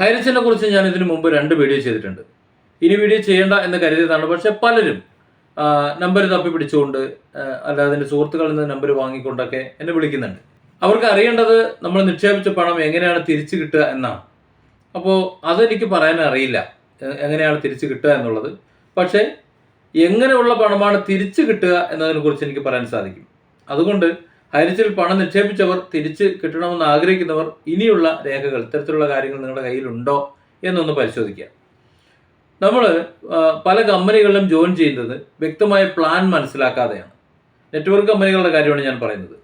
ഹൈറിച്ചിനെ കുറിച്ച് ഞാൻ ഇതിനു മുമ്പ് രണ്ട് വീഡിയോ ചെയ്തിട്ടുണ്ട്. ഇനി വീഡിയോ ചെയ്യേണ്ട എന്ന് കരുതിയതാണ്. പക്ഷെ പലരും നമ്പർ തപ്പി പിടിച്ചുകൊണ്ട് അല്ലാതെ എന്റെ സുഹൃത്തുക്കളിൽ നിന്ന് നമ്പർ വാങ്ങിക്കൊണ്ടൊക്കെ എന്നെ വിളിക്കുന്നുണ്ട്. അവർക്ക് അറിയേണ്ടത് നമ്മൾ നിക്ഷേപിച്ച പണം എങ്ങനെയാണ് തിരിച്ചു കിട്ടുക എന്നാണ്. അപ്പോൾ അതെനിക്ക് പറയാൻ അറിയില്ല എങ്ങനെയാണ് തിരിച്ചു കിട്ടുക എന്നുള്ളത്. പക്ഷേ എങ്ങനെയുള്ള പണമാണ് തിരിച്ചു കിട്ടുക എന്നതിനെ കുറിച്ച് എനിക്ക് പറയാൻ സാധിക്കും. അതുകൊണ്ട് ഹരിച്ചിൽ പണം നിക്ഷേപിച്ചവർ തിരിച്ച് കിട്ടണമെന്ന് ആഗ്രഹിക്കുന്നവർ ഇനിയുള്ള രേഖകൾ ഇത്തരത്തിലുള്ള കാര്യങ്ങൾ നിങ്ങളുടെ കയ്യിലുണ്ടോ എന്നൊന്ന് പരിശോധിക്കുക. നമ്മൾ പല കമ്പനികളിലും ജോയിൻ ചെയ്യുന്നത് വ്യക്തമായ പ്ലാൻ മനസ്സിലാക്കാതെയാണ്. നെറ്റ്വർക്ക് കമ്പനികളുടെ കാര്യമാണ് ഞാൻ പറയുന്നത്.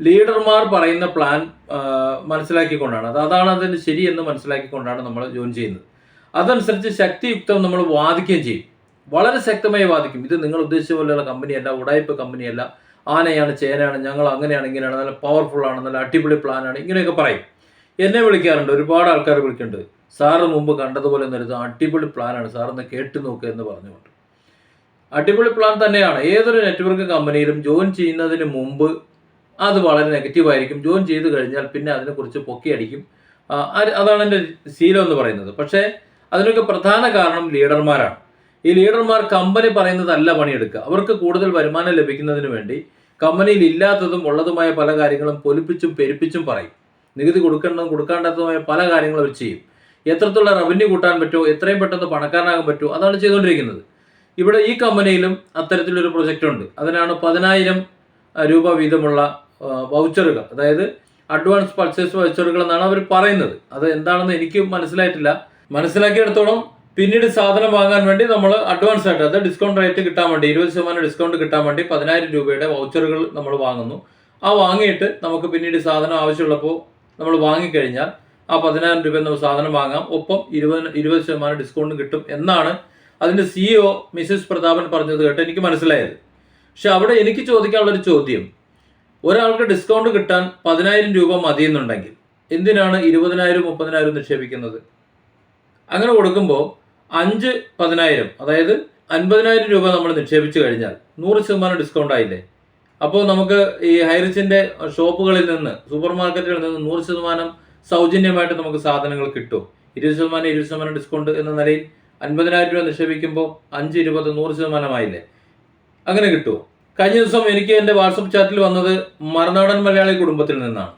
ലീഡർമാർ പറയുന്ന പ്ലാൻ മനസ്സിലാക്കിക്കൊണ്ടാണ്. അത് അതാണ് അതിന്റെ ശരിയെന്ന് മനസ്സിലാക്കിക്കൊണ്ടാണ് നമ്മൾ ജോയിൻ ചെയ്യുന്നത്. അതനുസരിച്ച് ശക്തിയുക്തം നമ്മൾ വാദിക്കുകയും ചെയ്യും. വളരെ ശക്തമായി വാദിക്കും. ഇത് നിങ്ങൾ ഉദ്ദേശിച്ച പോലെയുള്ള കമ്പനിയല്ല ഉടായ്പ കമ്പനിയല്ല ആനയാണ് ചേനയാണ് ഞങ്ങൾ അങ്ങനെയാണ് ഇങ്ങനെയാണ് നല്ല പവർഫുൾ ആണ് നല്ല അടിപൊളി പ്ലാനാണ് ഇങ്ങനെയൊക്കെ പറയും. എന്നെ വിളിക്കാറുണ്ട് ഒരുപാട് ആൾക്കാർ വിളിക്കുന്നുണ്ട്. സാറ് മുമ്പ് കണ്ടതുപോലെ ഒന്നും അടിപൊളി പ്ലാനാണ് സാറൊന്ന് കേട്ട് നോക്കുക എന്ന് പറഞ്ഞുകൊണ്ട്. അടിപൊളി പ്ലാൻ തന്നെയാണ്. ഏതൊരു നെറ്റ്വർക്ക് കമ്പനിയിലും ജോയിൻ ചെയ്യുന്നതിന് മുമ്പ് അത് വളരെ നെഗറ്റീവ് ആയിരിക്കും. ജോയിൻ ചെയ്ത് കഴിഞ്ഞാൽ പിന്നെ അതിനെക്കുറിച്ച് പൊക്കിയടിക്കും അതാണ് എന്റെ ശീലം എന്ന് പറയുന്നത്. പക്ഷേ അതിനൊക്കെ പ്രധാന കാരണം ലീഡർമാരാണ് ഈ ലീഡർമാർ കമ്പനി പറയുന്നതല്ല പണിയെടുക്കുക. അവർക്ക് കൂടുതൽ വരുമാനം ലഭിക്കുന്നതിന് വേണ്ടി കമ്പനിയിൽ ഇല്ലാത്തതും ഉള്ളതുമായ പല കാര്യങ്ങളും പൊലിപ്പിച്ചും പെരുപ്പിച്ചും പറയും. നികുതി കൊടുക്കേണ്ടതും കൊടുക്കാണ്ടതുമായ പല കാര്യങ്ങളും അവർ ചെയ്യും. എത്രത്തോളം റവന്യൂ കൂട്ടാൻ പറ്റുമോ എത്രയും പെട്ടെന്ന് പണക്കാരനാകാൻ പറ്റുമോ അതാണ് ചെയ്തുകൊണ്ടിരിക്കുന്നത്. ഇവിടെ ഈ കമ്പനിയിലും അത്തരത്തിലൊരു പ്രൊജക്റ്റ് ഉണ്ട്. അതിനാണ് പതിനായിരം രൂപ വീതമുള്ള വൗച്ചറുകൾ അതായത് അഡ്വാൻസ് പർച്ചേസ് വൗച്ചറുകൾ എന്നാണ് അവർ പറയുന്നത്. അത് എന്താണെന്ന് എനിക്ക് മനസ്സിലായിട്ടില്ല. മനസ്സിലാക്കിയെടുത്തോളം പിന്നീട് സാധനം വാങ്ങാൻ വേണ്ടി നമ്മൾ അഡ്വാൻസ് ആയിട്ട് അത് ഡിസ്കൗണ്ട് റേറ്റ് കിട്ടാൻ വേണ്ടി ഇരുപത് ശതമാനം ഡിസ്കൗണ്ട് കിട്ടാൻ വേണ്ടി പതിനായിരം രൂപയുടെ വൗച്ചറുകൾ നമ്മൾ വാങ്ങുന്നു. ആ വാങ്ങിയിട്ട് നമുക്ക് പിന്നീട് സാധനം ആവശ്യമുള്ളപ്പോൾ നമ്മൾ വാങ്ങിക്കഴിഞ്ഞാൽ ആ പതിനായിരം രൂപ നമ്മൾ സാധനം വാങ്ങാം. ഒപ്പം ഇരുപത് ഇരുപത് ശതമാനം ഡിസ്കൗണ്ട് കിട്ടും എന്നാണ് അതിന്റെ സിഇഒ മിസസ് പ്രതാപൻ പറഞ്ഞത് കേട്ട് എനിക്ക് മനസ്സിലായത്. പക്ഷെ അവിടെ എനിക്ക് ചോദിക്കാനുള്ളൊരു ചോദ്യം. ഒരാൾക്ക് ഡിസ്കൗണ്ട് കിട്ടാൻ പതിനായിരം രൂപ മതിയെന്നുണ്ടെങ്കിൽ എന്തിനാണ് ഇരുപതിനായിരം മുപ്പതിനായിരം നിക്ഷേപിക്കുന്നത്? അങ്ങനെ കൊടുക്കുമ്പോൾ അഞ്ച് പതിനായിരം അതായത് അൻപതിനായിരം രൂപ നമ്മൾ നിക്ഷേപിച്ചു കഴിഞ്ഞാൽ നൂറ് ശതമാനം ഡിസ്കൗണ്ട് ആയില്ലേ? അപ്പോൾ നമുക്ക് ഈ ഹൈറിച്ചിന്റെ ഷോപ്പുകളിൽ നിന്ന് സൂപ്പർ മാർക്കറ്റുകളിൽ നിന്ന് നൂറ് ശതമാനം സൗജന്യമായിട്ട് നമുക്ക് സാധനങ്ങൾ കിട്ടും. ഇരുപത് ശതമാനം ഇരുപത് ശതമാനം ഡിസ്കൗണ്ട് എന്ന നിലയിൽ അൻപതിനായിരം രൂപ നിക്ഷേപിക്കുമ്പോൾ അഞ്ച് ഇരുപത് നൂറ് ശതമാനമായില്ലേ അങ്ങനെ കിട്ടുമോ കഴിഞ്ഞ ദിവസം എനിക്ക് എന്റെ വാട്സപ്പ് ചാറ്റിൽ വന്നത് മറുനാടൻ മലയാളി കുടുംബത്തിൽ നിന്നാണ്.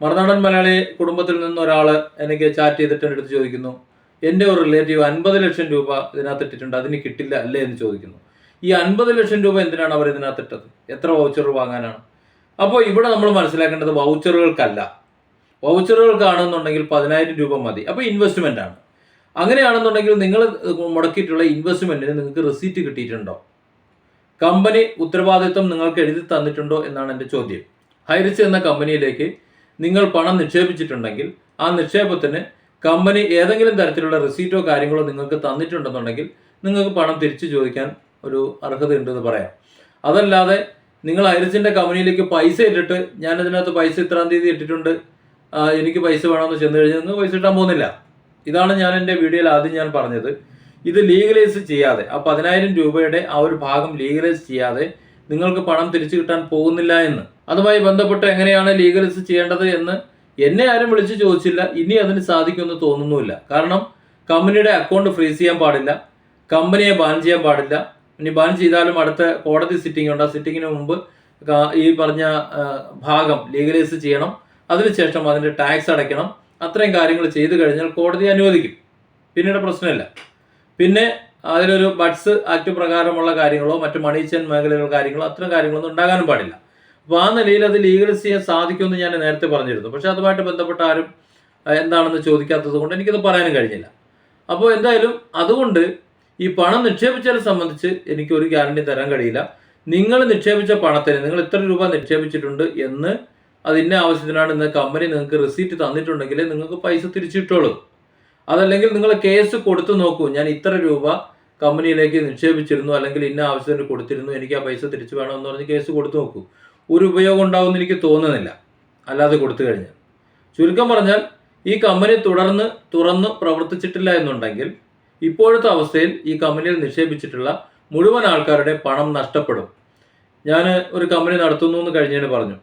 മറുനാടൻ മലയാളി കുടുംബത്തിൽ നിന്ന് ഒരാൾ എനിക്ക് ചാറ്റ് ചെയ്തിട്ട് എന്റെ അടുത്ത് ചോദിക്കുന്നു എന്റെ ഒരു റിലേറ്റീവ് അൻപത് ലക്ഷം രൂപ ഇതിനകത്ത് ഇട്ടിട്ടുണ്ട്. അതിന് കിട്ടില്ല അല്ലേ എന്ന് ചോദിക്കുന്നു. ഈ അൻപത് ലക്ഷം രൂപ എന്തിനാണ് അവർ ഇതിനകത്ത് ഇട്ടത് എത്ര വൗച്ചർ വാങ്ങാനാണ്? അപ്പോൾ ഇവിടെ നമ്മൾ മനസ്സിലാക്കേണ്ടത് വൗച്ചറുകൾക്കല്ല വൗച്ചറുകൾക്കാണെന്നുണ്ടെങ്കിൽ പതിനായിരം രൂപ മതി. അപ്പോൾ ഇൻവെസ്റ്റ്മെന്റ് ആണ്. അങ്ങനെയാണെന്നുണ്ടെങ്കിൽ നിങ്ങൾ മുടക്കിയിട്ടുള്ള ഇൻവെസ്റ്റ്മെന്റിന് നിങ്ങൾക്ക് റെസീറ്റ് കിട്ടിയിട്ടുണ്ടോ? കമ്പനി ഉത്തരവാദിത്വം നിങ്ങൾക്ക് എഴുതി തന്നിട്ടുണ്ടോ എന്നാണ് എന്റെ ചോദ്യം. ഹൈറിച്ച് എന്ന കമ്പനിയിലേക്ക് നിങ്ങൾ പണം നിക്ഷേപിച്ചിട്ടുണ്ടെങ്കിൽ ആ നിക്ഷേപത്തിന് കമ്പനി ഏതെങ്കിലും തരത്തിലുള്ള റിസീറ്റോ കാര്യങ്ങളോ നിങ്ങൾക്ക് തന്നിട്ടുണ്ടെന്നുണ്ടെങ്കിൽ നിങ്ങൾക്ക് പണം തിരിച്ചു ചോദിക്കാൻ ഒരു അർഹതയുണ്ടെന്ന് പറയാം. അതല്ലാതെ നിങ്ങൾ ഹൈറിച്ചിന്റെ കമ്പനിയിലേക്ക് പൈസ ഇട്ടിട്ട് ഞാൻ ഇതിനകത്ത് പൈസ ഇത്രാം തീയതി ഇട്ടിട്ടുണ്ട് എനിക്ക് പൈസ വേണമെന്ന് ചെന്ന് കഴിഞ്ഞാൽ നിങ്ങൾ പൈസ ഇട്ടാൻ പോകുന്നില്ല. ഇതാണ് ഞാൻ എന്റെ വീഡിയോയിൽ ആദ്യം ഞാൻ പറഞ്ഞത്. ഇത് ലീഗലൈസ് ചെയ്യാതെ ആ പതിനായിരം രൂപയുടെ ആ ഒരു ഭാഗം ലീഗലൈസ് ചെയ്യാതെ നിങ്ങൾക്ക് പണം തിരിച്ചു കിട്ടാൻ പോകുന്നില്ല എന്ന്. അതുമായി ബന്ധപ്പെട്ട് എങ്ങനെയാണ് ലീഗലൈസ് ചെയ്യേണ്ടത് എന്ന് എന്നെ ആരും വിളിച്ച് ചോദിച്ചില്ല. ഇനി അതിന് സാധിക്കുമെന്ന് തോന്നുന്നുമില്ല. കാരണം കമ്പനിയുടെ അക്കൗണ്ട് ഫ്രീസ് ചെയ്യാൻ പാടില്ല. കമ്പനിയെ ബാൻ ചെയ്യാൻ പാടില്ല. ഇനി ബാൻ ചെയ്താലും അടുത്ത കോടതി സിറ്റിംഗ് ഉണ്ട്. ആ സിറ്റിങ്ങിന് മുമ്പ് ഈ പറഞ്ഞ ഭാഗം ലീഗലൈസ് ചെയ്യണം. അതിനുശേഷം അതിന്റെ ടാക്സ് അടയ്ക്കണം. അത്രയും കാര്യങ്ങൾ ചെയ്തു കഴിഞ്ഞാൽ കോടതി അനുവദിക്കും. പിന്നീട് പ്രശ്നമില്ല. പിന്നെ അതിലൊരു ബഡ്സ് ആക്ട് പ്രകാരമുള്ള കാര്യങ്ങളോ മറ്റു മണി ചെയിൻ മേഖലയിലുള്ള കാര്യങ്ങളോ അത്തരം കാര്യങ്ങളൊന്നും ഉണ്ടാകാനും പാടില്ല. അപ്പോൾ ആ നിലയിൽ അത് ലീഗലൈസ് ചെയ്യാൻ സാധിക്കുമെന്ന് ഞാൻ നേരത്തെ പറഞ്ഞിരുന്നു. പക്ഷെ അതുമായിട്ട് ബന്ധപ്പെട്ട ആരും എന്താണെന്ന് ചോദിക്കാത്തത് കൊണ്ട് എനിക്കത് പറയാനും കഴിഞ്ഞില്ല. അപ്പോൾ എന്തായാലും അതുകൊണ്ട് ഈ പണം നിക്ഷേപിച്ചതിനെ സംബന്ധിച്ച് എനിക്ക് ഒരു ഗ്യാരണ്ടി തരാൻ കഴിയില്ല. നിങ്ങൾ നിക്ഷേപിച്ച പണത്തിന് നിങ്ങൾ ഇത്ര രൂപ നിക്ഷേപിച്ചിട്ടുണ്ട് എന്ന് അത് ഇന്ന ആവശ്യത്തിനാണ് ഇന്ന് കമ്പനി നിങ്ങൾക്ക് റെസീറ്റ് തന്നിട്ടുണ്ടെങ്കിൽ നിങ്ങൾക്ക് പൈസ തിരിച്ചു കിട്ടുള്ളൂ അതല്ലെങ്കിൽ നിങ്ങൾ കേസ് കൊടുത്തു നോക്കൂ. ഞാൻ ഇത്ര രൂപ കമ്പനിയിലേക്ക് നിക്ഷേപിച്ചിരുന്നു അല്ലെങ്കിൽ ഇന്ന ആവശ്യത്തിന് കൊടുത്തിരുന്നു. എനിക്ക് ആ പൈസ തിരിച്ചു വേണമെന്ന് പറഞ്ഞ് കേസ് കൊടുത്തു നോക്കൂ. ഒരു ഉപയോഗം ഉണ്ടാവുമെന്ന് എനിക്ക് തോന്നുന്നില്ല. അല്ലാതെ കൊടുത്തു കഴിഞ്ഞാൽ. ചുരുക്കം പറഞ്ഞാൽ ഈ കമ്പനി തുടർന്ന് തുറന്ന് പ്രവർത്തിച്ചിട്ടില്ല എന്നുണ്ടെങ്കിൽ ഇപ്പോഴത്തെ അവസ്ഥയിൽ ഈ കമ്പനിയിൽ നിക്ഷേപിച്ചിട്ടുള്ള മുഴുവൻ ആൾക്കാരുടെ പണം നഷ്ടപ്പെടും. ഞാൻ ഒരു കമ്പനി നടത്തുന്നു എന്ന് കഴിഞ്ഞതിന് പറഞ്ഞു.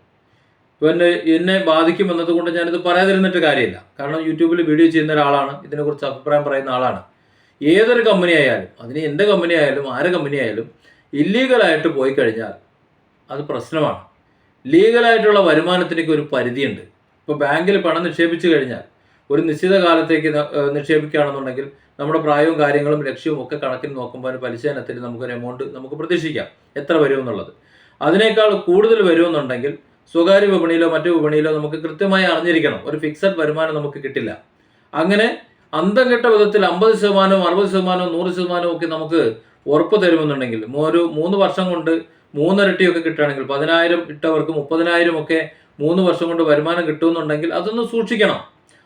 പിന്നെ എന്നെ ബാധിക്കും എന്നതുകൊണ്ട് ഞാനിത് പറയാതിരുന്നിട്ട് കാര്യമില്ല. കാരണം യൂട്യൂബിൽ വീഡിയോ ചെയ്യുന്ന ഒരാളാണ് ഇതിനെക്കുറിച്ച് അഭിപ്രായം പറയുന്ന ആളാണ്. ഏതൊരു കമ്പനി ആയാലും അതിന് എന്റെ കമ്പനി ആയാലും ആരെ കമ്പനി ആയാലും ഇല്ലീഗലായിട്ട് പോയി കഴിഞ്ഞാൽ അത് പ്രശ്നമാണ്. ലീഗലായിട്ടുള്ള വരുമാനത്തിനൊക്കെ ഒരു പരിധിയുണ്ട്. ഇപ്പോൾ ബാങ്കിൽ പണം നിക്ഷേപിച്ചു കഴിഞ്ഞാൽ ഒരു നിശ്ചിത കാലത്തേക്ക് നിക്ഷേപിക്കുകയാണെന്നുണ്ടെങ്കിൽ നമ്മുടെ പ്രായവും കാര്യങ്ങളും ലക്ഷ്യവും ഒക്കെ കണക്കിന് നോക്കുമ്പോൾ അതിന് പലിശ ഇനത്തിൽ നമുക്കൊരു എമൗണ്ട് നമുക്ക് പ്രതീക്ഷിക്കാം എത്ര വരും എന്നുള്ളത്. അതിനേക്കാൾ കൂടുതൽ വരുമെന്നുണ്ടെങ്കിൽ സ്വകാര്യ വിപണിയിലോ മറ്റു വിപണിയിലോ നമുക്ക് കൃത്യമായി അറിഞ്ഞിരിക്കണം. ഒരു ഫിക്സഡ് വരുമാനം നമുക്ക് കിട്ടില്ല. അങ്ങനെ അന്തം കെട്ട വിധത്തിൽ അമ്പത് ശതമാനവും അറുപത് ശതമാനവും നൂറ് ശതമാനവും ഒക്കെ നമുക്ക് ഉറപ്പ് തരുമെന്നുണ്ടെങ്കിൽ ഒരു മൂന്ന് വർഷം കൊണ്ട് മൂന്നിരട്ടിയൊക്കെ കിട്ടുകയാണെങ്കിൽ പതിനായിരം ഇട്ടവർക്ക് മുപ്പതിനായിരം ഒക്കെ മൂന്ന് വർഷം കൊണ്ട് വരുമാനം കിട്ടുമെന്നുണ്ടെങ്കിൽ അതൊന്ന് സൂക്ഷിക്കണം.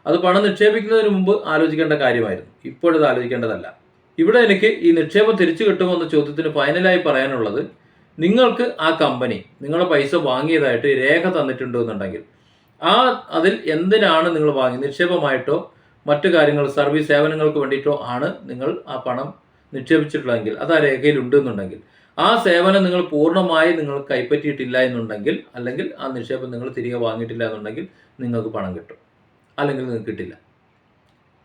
അത് പണം നിക്ഷേപിക്കുന്നതിന് മുമ്പ് ആലോചിക്കേണ്ട കാര്യമായിരുന്നു. ഇപ്പോഴത് ആലോചിക്കേണ്ടതല്ല. ഇവിടെ എനിക്ക് ഈ നിക്ഷേപം തിരിച്ചു കിട്ടുമോ എന്ന ചോദ്യത്തിന് ഫൈനലായി പറയാനുള്ളത് നിങ്ങൾക്ക് ആ കമ്പനി നിങ്ങളുടെ പൈസ വാങ്ങിയതായിട്ട് രേഖ തന്നിട്ടുണ്ട് എന്നുണ്ടെങ്കിൽ ആ അതിൽ എന്തിനാണ് നിങ്ങൾ വാങ്ങി നിക്ഷേപമായിട്ടോ മറ്റു കാര്യങ്ങൾ സർവീസ് സേവനങ്ങൾക്ക് വേണ്ടിയിട്ടോ ആണ് നിങ്ങൾ ആ പണം നിക്ഷേപിച്ചിട്ടുള്ളതെങ്കിൽ അത് ആ രേഖയിൽ ഉണ്ട് എന്നുണ്ടെങ്കിൽ ആ സേവനം നിങ്ങൾ പൂർണമായി നിങ്ങൾ കൈപ്പറ്റിയിട്ടില്ല എന്നുണ്ടെങ്കിൽ അല്ലെങ്കിൽ ആ നിക്ഷേപം നിങ്ങൾ തിരികെ വാങ്ങിയിട്ടില്ല എന്നുണ്ടെങ്കിൽ നിങ്ങൾക്ക് പണം കിട്ടും. അല്ലെങ്കിൽ നിങ്ങൾക്ക് കിട്ടില്ല.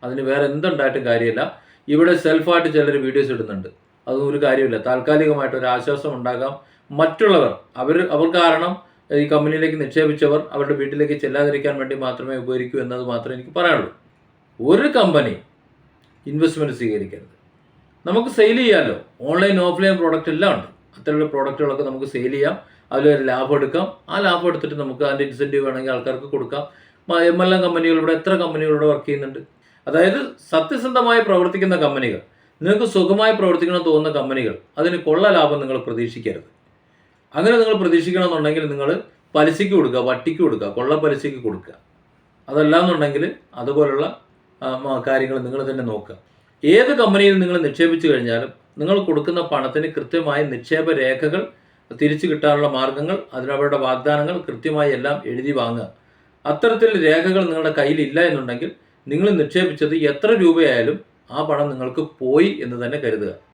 അതിന് വേറെ എന്തുണ്ടായിട്ടും കാര്യമില്ല. ഇവിടെ സെൽഫായിട്ട് ചിലർ വീഡിയോസ് ഇടുന്നുണ്ട്. അതൊന്നും ഒരു കാര്യമില്ല. താൽക്കാലികമായിട്ട് ഒരു ആശ്വാസം ഉണ്ടാകാം. മറ്റുള്ളവർ അവർ അവർ കാരണം ഈ കമ്പനിയിലേക്ക് നിക്ഷേപിച്ചവർ അവരുടെ വീട്ടിലേക്ക് ചെല്ലാതിരിക്കാൻ വേണ്ടി മാത്രമേ ഉപകരിക്കൂ എന്നത് മാത്രമേ എനിക്ക് പറയാനുള്ളൂ. ഒരു കമ്പനി ഇൻവെസ്റ്റ്മെന്റ് സ്വീകരിക്കരുത്. നമുക്ക് സെയിൽ ചെയ്യാമല്ലോ ഓൺലൈൻ ഓഫ്ലൈൻ പ്രോഡക്റ്റ് എല്ലാം ഉണ്ട്. അത്തരമുള്ള പ്രോഡക്റ്റുകളൊക്കെ നമുക്ക് സെയിൽ ചെയ്യാം. അതിലൊരു ലാഭം എടുക്കാം. ആ ലാഭം എടുത്തിട്ട് നമുക്ക് അതിന്റെ ഇൻസെന്റീവ് വേണമെങ്കിൽ ആൾക്കാർക്ക് കൊടുക്കാം. എം എൽ എം കമ്പനികളിവിടെ എത്ര കമ്പനികളിവിടെ വർക്ക് ചെയ്യുന്നുണ്ട്. അതായത് സത്യസന്ധമായി പ്രവർത്തിക്കുന്ന കമ്പനികൾ നിങ്ങൾക്ക് സുഖമായി പ്രവർത്തിക്കണം തോന്നുന്ന കമ്പനികൾ അതിന് കൊള്ള ലാഭം നിങ്ങൾ പ്രതീക്ഷിക്കരുത്. അങ്ങനെ നിങ്ങൾ പ്രതീക്ഷിക്കണമെന്നുണ്ടെങ്കിൽ നിങ്ങൾ പലിശയ്ക്ക് കൊടുക്കുക വട്ടിക്ക് കൊടുക്കുക കൊള്ള പലിശയ്ക്ക് കൊടുക്കുക. അതല്ല എന്നുണ്ടെങ്കിൽ അതുപോലുള്ള കാര്യങ്ങൾ നിങ്ങൾ തന്നെ നോക്കുക. ഏത് കമ്പനിയിൽ നിങ്ങൾ നിക്ഷേപിച്ചു കഴിഞ്ഞാലും നിങ്ങൾ കൊടുക്കുന്ന പണത്തിന് കൃത്യമായ നിക്ഷേപ രേഖകൾ തിരിച്ചു കിട്ടാനുള്ള മാർഗങ്ങൾ അതിനവരുടെ വാഗ്ദാനങ്ങൾ കൃത്യമായി എല്ലാം എഴുതി വാങ്ങുക. അത്തരത്തിൽ രേഖകൾ നിങ്ങളുടെ കയ്യിൽ ഇല്ല എന്നുണ്ടെങ്കിൽ നിങ്ങൾ നിക്ഷേപിച്ചത് എത്ര രൂപയായാലും ആ പണം നിങ്ങൾക്ക് പോയി എന്ന് തന്നെ കരുതുക.